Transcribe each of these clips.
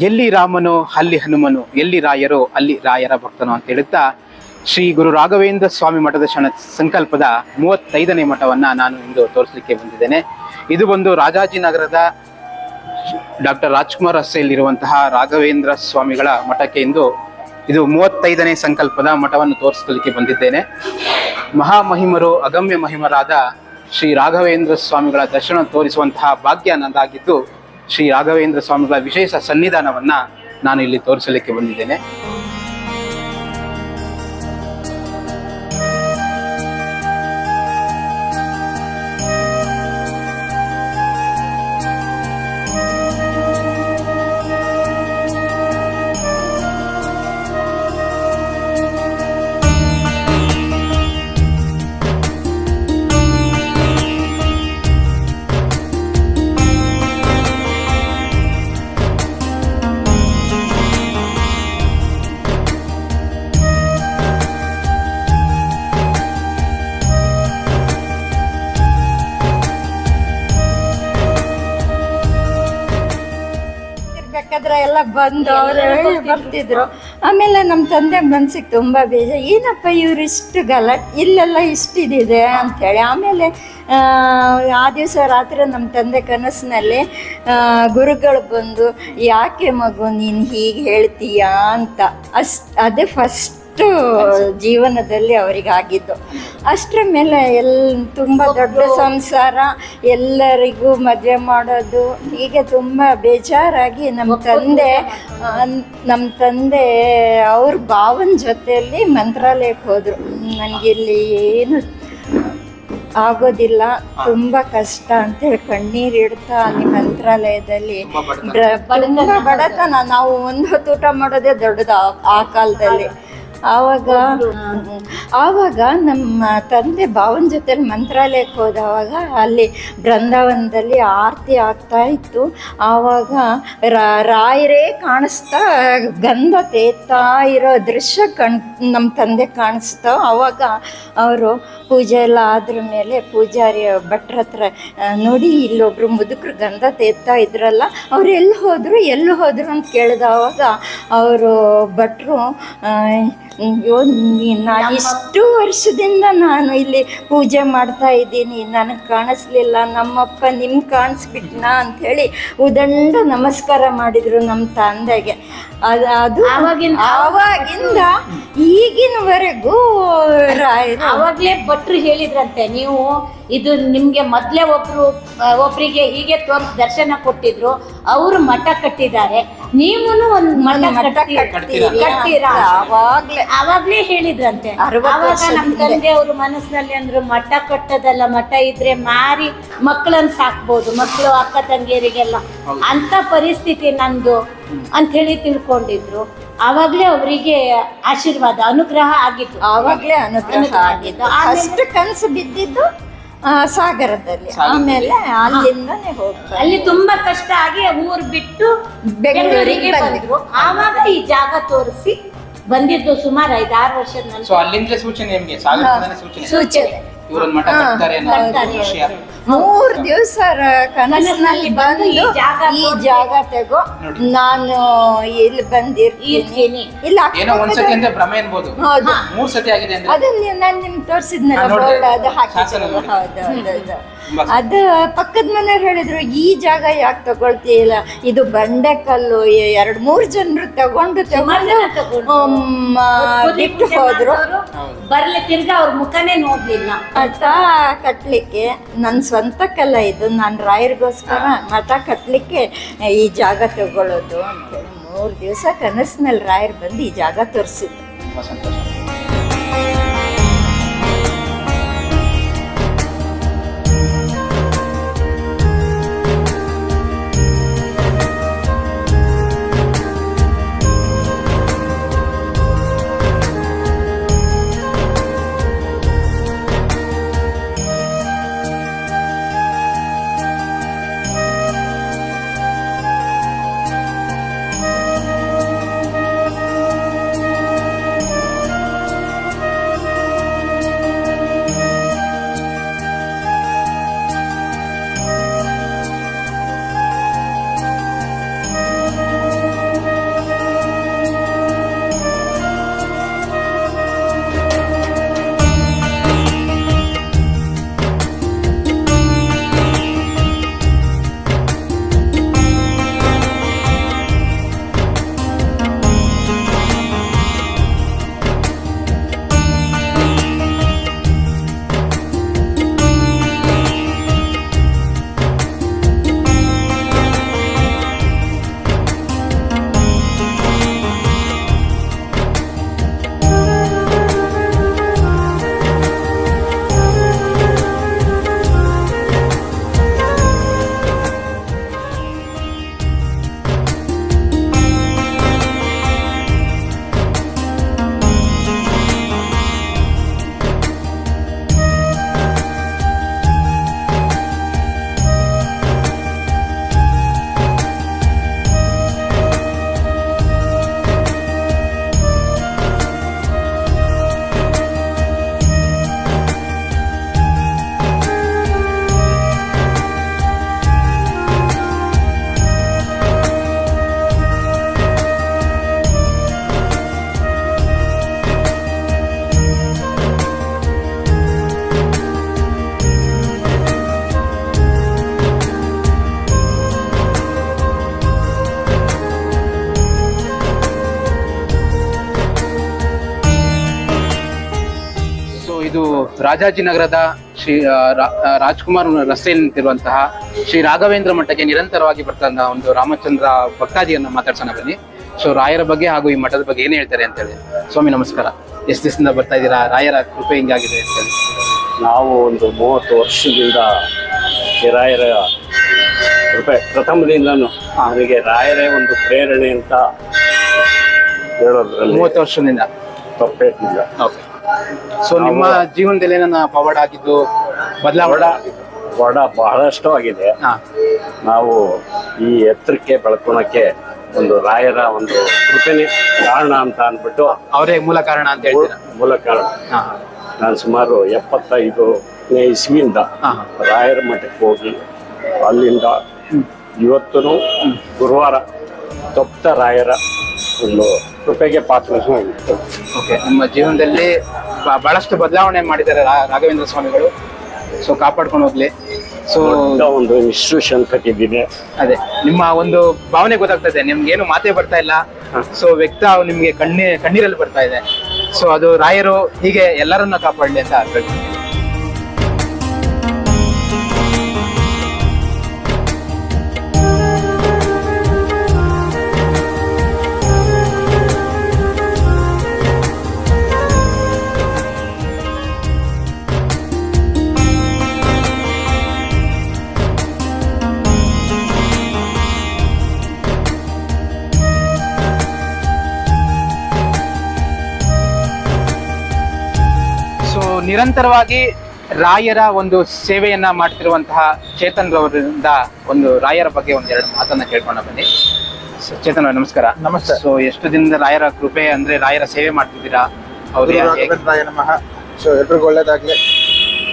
ಎಲ್ಲಿ ರಾಮನು, ಅಲ್ಲಿ ಹನುಮನು, ಎಲ್ಲಿ ರಾಯರು, ಅಲ್ಲಿ ರಾಯರ ಭಕ್ತನು ಅಂತ ಹೇಳುತ್ತಾ ಶ್ರೀ ಗುರು ರಾಘವೇಂದ್ರ ಸ್ವಾಮಿ ಮಠದ ಶಣ ಸಂಕಲ್ಪದ ಮೂವತ್ತೈದನೇ ಮಠವನ್ನ ನಾನು ಇಂದು ತೋರಿಸಲಿಕ್ಕೆ ಬಂದಿದ್ದೇನೆ. ಇದು ಒಂದು ರಾಜಾಜಿನಗರದ ಡಾಕ್ಟರ್ ರಾಜ್ಕುಮಾರ್ ರಸ್ತೆಯಲ್ಲಿರುವಂತಹ ರಾಘವೇಂದ್ರ ಸ್ವಾಮಿಗಳ ಮಠಕ್ಕೆ ಇಂದು ಇದು ಮೂವತ್ತೈದನೇ ಸಂಕಲ್ಪದ ಮಠವನ್ನು ತೋರಿಸಲಿಕ್ಕೆ ಬಂದಿದ್ದೇನೆ. ಮಹಾಮಹಿಮರು, ಅಗಮ್ಯ ಮಹಿಮರಾದ ಶ್ರೀ ರಾಘವೇಂದ್ರ ಸ್ವಾಮಿಗಳ ದರ್ಶನ ತೋರಿಸುವಂತಹ ಭಾಗ್ಯ ನನ್ನದಾಗಿದ್ದು ಶ್ರೀ ರಾಘವೇಂದ್ರ ಸ್ವಾಮಿಗಳ ವಿಶೇಷ ಸನ್ನಿಧಾನವನ್ನ ನಾನು ಇಲ್ಲಿ ತೋರಿಸಲಿಕ್ಕೆ ಬಂದಿದ್ದೇನೆ. ಎಲ್ಲ ಬಂದು ಅವರು ಬರ್ತಿದ್ರು. ಆಮೇಲೆ ನಮ್ಮ ತಂದೆ ಮನ್ಸಿಗೆ ತುಂಬ ಬೇಜಾರು ಏನಪ್ಪ ಇವ್ರು ಇಷ್ಟು ಗಲಾಟೆ, ಇಲ್ಲೆಲ್ಲ ಇಷ್ಟಿದೆ ಅಂಥೇಳಿ ಆಮೇಲೆ, ಆ ದಿವಸ ರಾತ್ರಿ ನಮ್ಮ ತಂದೆ ಕನಸಿನಲ್ಲಿ ಗುರುಗಳು ಬಂದು, ಯಾಕೆ ಮಗು, ನೀನು ಹೀಗೆ ಹೇಳ್ತೀಯಾ? ಅಂತ. ಅಷ್ಟು, ಅದೇ ಫಸ್ಟ್ ಜೀವನದಲ್ಲಿ ಅವರಿಗೆ ಆಗಿದ್ದು ಅಷ್ಟರ ಮೇಲೆ ಎಲ್ ತುಂಬ ದೊಡ್ಡ ಸಂಸಾರ ಎಲ್ಲರಿಗೂ ಮದುವೆ ಮಾಡೋದು ಹೀಗೆ ತುಂಬ ಬೇಜಾರಾಗಿ ನಮ್ಮ ತಂದೆ ನಮ್ಮ ತಂದೆ ಅವ್ರ ಭಾವನ ಜೊತೆಯಲ್ಲಿ ಮಂತ್ರಾಲಯಕ್ಕೆ ಹೋದರು. ನನಗಿಲ್ಲಿ ಏನು ಆಗೋದಿಲ್ಲ ತುಂಬ ಕಷ್ಟ ಅಂತೇಳಿ ಕಣ್ಣೀರು ಇಡ್ತಾ ಅಲ್ಲಿ ಮಂತ್ರಾಲಯದಲ್ಲಿ ಬಡತನ. ನಾವು ಒಂದು ಹೊತ್ತು ಊಟ ಮಾಡೋದೇ ದೊಡ್ಡದು ಆ ಕಾಲದಲ್ಲಿ. ಆವಾಗ ಆವಾಗ ನಮ್ಮ ತಂದೆ ಭಾವನ ಜೊತೆಲಿ ಮಂತ್ರಾಲಯಕ್ಕೆ ಹೋದವಾಗ ಅಲ್ಲಿ ಬೃಂದಾವನದಲ್ಲಿ ಆರತಿ ಆಗ್ತಾ ಇತ್ತು. ಆವಾಗ ರಾಯರೇ ಕಾಣಿಸ್ತಾ ಗಂಧ ತೇತಾ ಇರೋ ದೃಶ್ಯ ಕಣ್ ನಮ್ಮ ತಂದೆ ಕಾಣಿಸ್ತಾ. ಆವಾಗ ಅವರು ಪೂಜೆ ಎಲ್ಲ ಆದ್ರ ಮೇಲೆ ಪೂಜಾರಿ ಭಟ್ರ ಹತ್ರ ನೋಡಿ ಇಲ್ಲೊಬ್ರು ಮುದುಕರು ಗಂಧ ತೇತಾ ಇದ್ರಲ್ಲ ಅವ್ರು ಎಲ್ಲಿ ಹೋದ್ರು ಎಲ್ಲಿ ಹೋದ್ರು ಅಂತ ಕೇಳಿದವಾಗ ಅವರು ಭಟ್ರು ಅಯ್ಯೋ ನಾನು ಇಷ್ಟು ವರ್ಷದಿಂದ ನಾನು ಇಲ್ಲಿ ಪೂಜೆ ಮಾಡ್ತಾ ಇದ್ದೀನಿ. ನನಗೆ ಕಾಣಿಸ್ಲಿಲ್ಲ. ನಮ್ಮಪ್ಪ ನಿಮ್ಗೆ ಅಂತ ಹೇಳಿ ಉದಂಡ ನಮಸ್ಕಾರ ಮಾಡಿದ್ರು ನಮ್ಮ ತಂದೆಗೆ. ಅದು ಅದು ಆವಾಗಿನ- ಆವಾಗಿಂದ ಈಗಿನವರೆಗೂ ಆವಾಗಲೇ ಅವಾಗ್ಲೇ ಭಟ್ರು ಹೇಳಿದ್ರಂತೆ ನೀವು ಇದು ನಿಮ್ಗೆ ಮೊದ್ಲೇ ಒಬ್ರು ಒಬ್ಬರಿಗೆ ಒಬ್ರಿಗೆ ಹೀಗೆ ತೋರಿಸಿ ದರ್ಶನ ಕೊಟ್ಟಿದ್ರು ಅವರು ಮಠ ಕಟ್ಟಿದ್ದಾರೆ. ನೀವುನು ಒಂದ್ ಮಠ ಕಟ್ತೀರಿ? ಅಂತ ಆವಾಗ್ಲೇ ಅವಾಗ್ಲೇ ಹೇಳಿದ್ರಂತೆ ಅವಾಗ ನಮ್ ತಂದೆ ಅವರು ಮನಸ್ಸಿನಲ್ಲಿ ಅಂದ್ರು ಮಠ ಕಟ್ಟದಲ್ಲ ಮಠ ಇದ್ರೆ ಮಾರಿ ಮಕ್ಕಳನ್ನ ಸಾಕ್ಬೋದು ಮಕ್ಕಳು ಅಕ್ಕ ತಂಗಿಯರಿಗೆಲ್ಲ. ಅಂತ ಪರಿಸ್ಥಿತಿ ನಂದು ಅಂತ ಹೇಳಿ ತಿಳ್ಕೊಂಡಿದ್ರು. ಅವಾಗ್ಲೇ ಅವರಿಗೆ ಆಶೀರ್ವಾದ ಅನುಗ್ರಹ ಆಗಿತ್ತು. ಅವಾಗ್ಲೇ ಅನುಗ್ರಹ ಆಗಿತ್ತು. ಕನಸು ಬಿದ್ದಿದ್ದು ಆ, ಸಾಗರದಲ್ಲಿ. ಆಮೇಲೆ ಅಲ್ಲಿಂದನೇ ಹೋಗ್ತಾರೆ. ಅಲ್ಲಿ ತುಂಬಾ ಕಷ್ಟ ಆಗಿ ಊರ್ ಬಿಟ್ಟು ಬೆಂಗಳೂರಿಗೆ ಬಂದ್ರು ಆವಾಗ ಈ ಜಾಗ ತೋರಿಸಿ ಬಂದಿದ್ದು ಸುಮಾರು ಐದಾರು ವರ್ಷದ ಸೊ ನಂತರ ಅಲ್ಲಿಂದಲೇ ಸೂಚನೆ ನಿಮ್ಗೆ? ಸಾಗರದಿಂದಲೇ ಸೂಚನೆ ಸೂಚನೆ? ಇವರೊಂದು ಮಠ ಕಟ್ತಾರೆ ಅನ್ನೋ. ವಿಷಯ ಮೂರ್ ದಿವಸ ಕನಸಿನಲ್ಲಿ ಬಂದು ಈ ಜಾಗ ಈ ಜಾಗ ತಗೋ. ನಾನು ಇಲ್ಲಿ ಬಂದಿರ್ತೀನಿ. ಇಲ್ಲ ಏನೋ ಒಂದ್ಸತಿ ಅಂದ್ರೆ ಭ್ರಮೆ ಅನ್ಬೋದು. ಹೌದು. ಮೂರ್ ಸತಿ ಆಗಿದೆ ಅಂದ್ರೆ? ಅದು ನಾನು ನಿಮ್ಗೆ ತೋರಿಸಿದ್ನಲ್ಲ. ಬೋರ್ಡ್ ಅದು ಹಾಕಿದ್ರು ನೋಡಿದೆ. ಹೌದು ಹೌದು ಹೌದು. ಅದು ಪಕ್ಕದ ಮನೆಯವ್ರು ಹೇಳಿದ್ರು ಈ ಜಾಗ ಯಾಕೆ ತಗೊಳ್ತೀಯಲ್ಲ? ಇದು ಬಂಡೆಕಲ್ಲು ಕಲ್ಲು ಎರಡ್ ಮೂರ್ ಜನರು ತಗೊಂಡು ತಗೊಂಡು ಬಿಟ್ಟು ಹೋದ್ರು. ಬರ್ಲಿಕ್ಕೆ ಬರ್ಲಿ ತಿರ್ಗಾ ಅವ್ರ ಮುಖನೇ ನೋಡ್ಲಿಲ್ಲ. ಮಠ ಕಟ್ಲಿಕ್ಕೆ. ನನ್ನ ಸ್ವಂತಕ್ಕಲ್ಲ, ಇದು ನಾನು ರಾಯರಿಗೋಸ್ಕರ ಮತ ಕಟ್ಟಲಿಕ್ಕೆ ಈ ಜಾಗ ತಗೊಳ್ಳೋದು ಅಂತೇಳಿ ಮೂರು ದಿವಸ ಕನಸಿನಲ್ಲಿ ರಾಯರ್ ಬಂದು ಈ ಜಾಗ ತೋರಿಸಿದ್ರು. ತುಂಬಾ ಸಂತೋಷ. ರಾಜಾಜಿನಗರದ ಶ್ರೀ ರಾಜ್ಕುಮಾರ್ ರಸ್ತೆಯಲ್ಲಿ ನಿಂತಿರುವಂತಹ ಶ್ರೀ ರಾಘವೇಂದ್ರ ಮಠಕ್ಕೆ ನಿರಂತರವಾಗಿ ಬರ್ತಾ ಒಂದು ರಾಮಚಂದ್ರ ಭಕ್ತಾದಿಯನ್ನು ಮಾತಾಡ್ಸೋಣ ಬನ್ನಿ. ಸೊ ರಾಯರ ಬಗ್ಗೆ ಹಾಗೂ ಈ ಮಠದ ಬಗ್ಗೆ ಏನು ಹೇಳ್ತಾರೆ ಅಂತ ಹೇಳಿ ಸ್ವಾಮಿ ನಮಸ್ಕಾರ. ಎಷ್ಟು ದಿವಸದಿಂದ ಬರ್ತಾ ಇದ್ದೀರಾ? ರಾಯರ ಕೃಪೆ ಹಿಂಗಾಗಿದೆ ಅಂತ ಹೇಳಿ. ನಾವು ಒಂದು ಮೂವತ್ತು ವರ್ಷದಿಂದ ಈ ರಾಯರ ಕೃಪೆ ಪ್ರಥಮದಿಂದನೂ ಅವರಿಗೆ ರಾಯರೇ ಒಂದು ಪ್ರೇರಣೆ ಅಂತ ಹೇಳೋದ್ರಲ್ಲಿ ಮೂವತ್ತು ವರ್ಷದಿಂದ? ತಪ್ಪೇನಿಲ್ಲ. ಓಕೆ ಸೊ ನಿಮ್ಮ ಜೀವನದಲ್ಲಿ ಏನನ್ನ ಪವಾಡ ಆಗಿದ್ದು ಬದಲಾವಣೆ ವಡ ಬಹಳಷ್ಟು ಆಗಿದೆ. ಹಾ. ನಾವು ಈ ಎತ್ತರಕ್ಕೆ ಬೆಳ್ಕೊಳಕ್ಕೆ ಒಂದು ರಾಯರ ಒಂದು ಕೃಪೆನೇ ಕಾರಣ ಅಂತ ಅಂದ್ಬಿಟ್ಟು ಅವರೇ ಮೂಲ ಕಾರಣ ಅಂತ ಹೇಳ್ತೀರಾ? ಮೂಲ ಕಾರಣ. ಹಾ. ನಾನು ಸುಮಾರು ಎಪ್ಪತ್ತೈದು ಇಸ್ವಿಯಿಂದ ಹಾ. ರಾಯರ ಮಠಕ್ಕೆ ಹೋಗಿ ಅಲ್ಲಿಂದ ಇವತ್ತು ಗುರುವಾರ ತಪ್ತ ರಾಯರ ಒಂದು ಕೃಪೆಗೆ ಪಾತ್ರ ಓಕೆ ನಮ್ಮ ಜೀವನದಲ್ಲಿ ಬ- ಬಹಳಷ್ಟು ಬದಲಾವಣೆ ಮಾಡಿದ್ದಾರೆ ರಾ- ರಾಘವೇಂದ್ರ ಸ್ವಾಮಿಗಳು. ಸೊ ಕಾಪಾಡ್ಕೊಂಡು ಹೋಗ್ಲಿ. ಸೊ ದೊಡ್ಡ ಒಂದು ಇನ್ಸ್ಟಿಟ್ಯೂಷನ್ ಕಟ್ಟಿದ್ದೀನಿ ಅದೇ ನಿಮ್ಮ ಒಂದು ಭಾವನೆ ಗೊತ್ತಾಗ್ತದೆ ನಿಮ್ಗೆ ಏನು ಮಾತೇ ಬರ್ತಾ ಇಲ್ಲ. ಸೊ ವ್ಯಕ್ತ ನಿಮ್ಗೆ ಕಣ್ಣಿ ಕಣ್ಣೀರಲ್ಲಿ ಬರ್ತಾ ಇದೆ. ಸೊ ಅದು ರಾಯರು ಹೀಗೆ ಎಲ್ಲರನ್ನ ಕಾಪಾಡಲಿ ಅಂತ ಹೇಳ್ತೀನಿ ನಿರಂತರವಾಗಿ ರಾಯರ ಒಂದು ಸೇವೆಯನ್ನ ಮಾಡ್ತಿರುವಂತಹ ಚೇತನ್ ರವರಿಂದ ಒಂದು ರಾಯರ ಬಗ್ಗೆ ಒಂದೆರಡು ಮಾತನ್ನ ಕೇಳ್ಕೊಂಡ ಬನ್ನಿ. ಸೊ, ಚೇತನ್ ಅವ್ರ ನಮಸ್ಕಾರ. ನಮಸ್ತೆ. ಸೊ ಎಷ್ಟು ದಿನದ ರಾಯರ ಕೃಪೆ ಅಂದ್ರೆ ರಾಯರ ಸೇವೆ ಮಾಡ್ತಿದ್ದೀರಾ? ಅವ್ರಿಗೆ ನಮಃ ಸೊ ಎಲ್ರಿಗೂ ಒಳ್ಳೇದಾಗ್ಲಿ.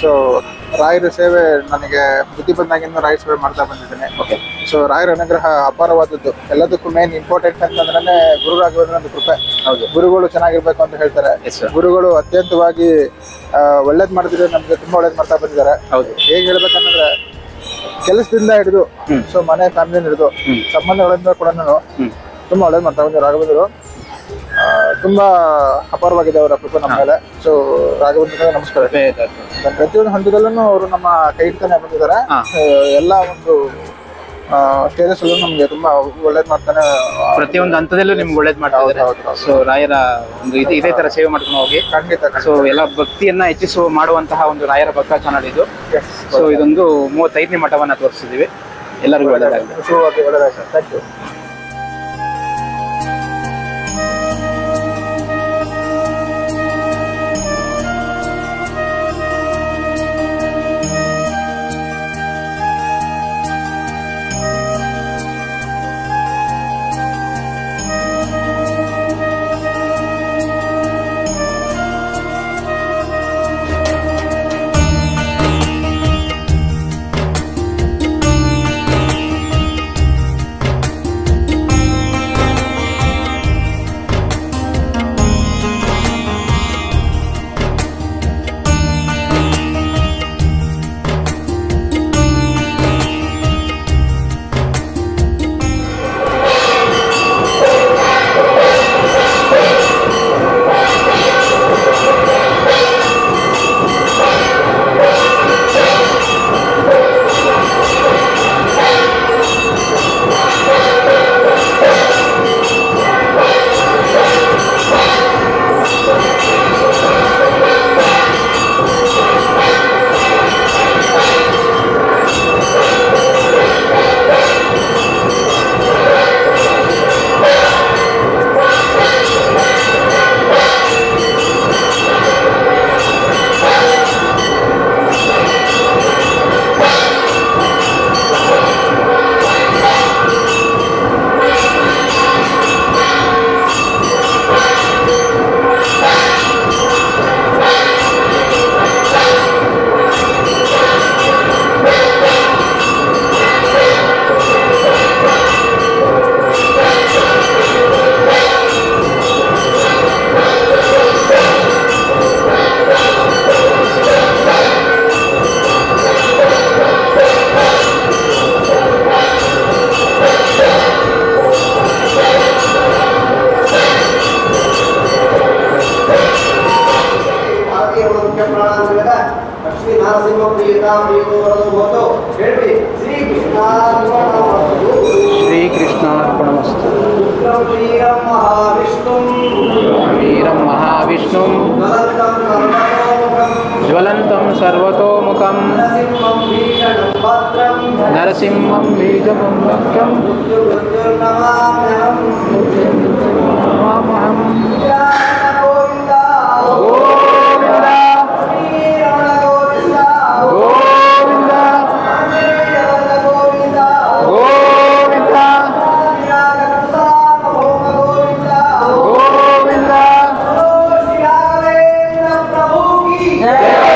ಸೊ ರಾಯರ ಸೇವೆ ನನಗೆ ಬುದ್ಧಿ ಬಂದಾಗಿಂದ ರಾಯರ ಸೇವೆ ಮಾಡ್ತಾ ಬಂದಿದ್ದೇನೆ. ಓಕೆ ಸೊ ರಾಯರ ಅನುಗ್ರಹ ಅಪಾರವಾದದ್ದು. ಎಲ್ಲದಕ್ಕೂ ಮೇನ್ ಇಂಪಾರ್ಟೆಂಟ್ ಅಂತಂದ್ರೆ ಗುರು ರಾಘವೇಂದ್ರ ಒಂದು ಕೃಪೆ. ಹೌದು. ಗುರುಗಳು ಚೆನ್ನಾಗಿರ್ಬೇಕು ಅಂತ ಹೇಳ್ತಾರೆ. ಗುರುಗಳು ಅತ್ಯಂತವಾಗಿ ಒಳ್ಳೇದ್ ಮಾಡಿದ್ರೆ ನಮ್ಗೆ ತುಂಬಾ ಒಳ್ಳೇದ್ ಮಾಡ್ತಾ ಬಂದಿದ್ದಾರೆ. ಹೌದು. ಹೇಗ್ ಹೇಳ್ಬೇಕಂದ್ರೆ ಕೆಲಸದಿಂದ ಹಿಡಿದು. ಸೊ ಮನೆ ಫ್ಯಾಮಿಲಿ ಹಿಡಿದು. ಸಂಬಂಧಗಳಿಂದ ಕೂಡ. ತುಂಬಾ ಒಳ್ಳೇದ್ ಮಾಡ್ತಾ ಬಂದಿದ್ದಾರೆ ರಾಘವೇಂದ್ರ ತುಂಬಾ ಅಪಾರವಾಗಿದೆ ಅವರ ಕೃಪೆ ನಮ್ಮ ಮೇಲೆ. ಸೊ ರಾಘವೇಂದ್ರ ನಮಸ್ಕಾರ. ಪ್ರತಿಯೊಂದು ಹಂತದಲ್ಲೂ ಅವರು ನಮ್ಮ ಕೈ ಇಡ್ತಾನೆ ಬಂದಿದ್ದಾರೆ ಎಲ್ಲ ಒಂದು ಸ್ಟೇಜಸ್ ಅಲ್ಲೂ ನಮ್ಗೆ ತುಂಬಾ ಒಳ್ಳೇದ್ ಮಾಡ್ತಾನೆ ಪ್ರತಿಯೊಂದು ಹಂತದಲ್ಲೂ ನಿಮ್ಗೆ ಒಳ್ಳೇದ್ ಮಾಡ್ತಾರೆ. ಸೊ ರಾಯರ ಒಂದು ಇದು ಇದೇ ತರ ಸೇವೆ ಮಾಡ್ಕೊಂಡು ಹೋಗಿ. ಖಂಡಿತ ಸೊ ಎಲ್ಲ ಭಕ್ತಿಯನ್ನ ಹೆಚ್ಚಿಸುವ ಮಾಡುವಂತಹ ಒಂದು ರಾಯರ ಭಕ್ತ ಚಾನಲ್ ಇದು. ಸೊ ಇದೊಂದು ಮೂವತ್ತೈದನೇ ಮಠವನ್ನ ತೋರಿಸಿದೀವಿ ಎಲ್ಲರಿಗೂ ಒಳ್ಳೆಯದಾಗಲಿ ಥ್ಯಾಂಕ್ ಯು सर्वतोमुखं नरसिंहं बीजमं वक्त्रं Yeah.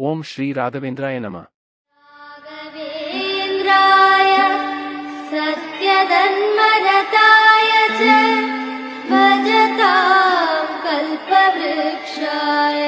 ॐ श्रीराघवेन्द्राय नम। राघवेन्द्राय सत्यधन्मरताय च भजतां कल्पवृक्षाय।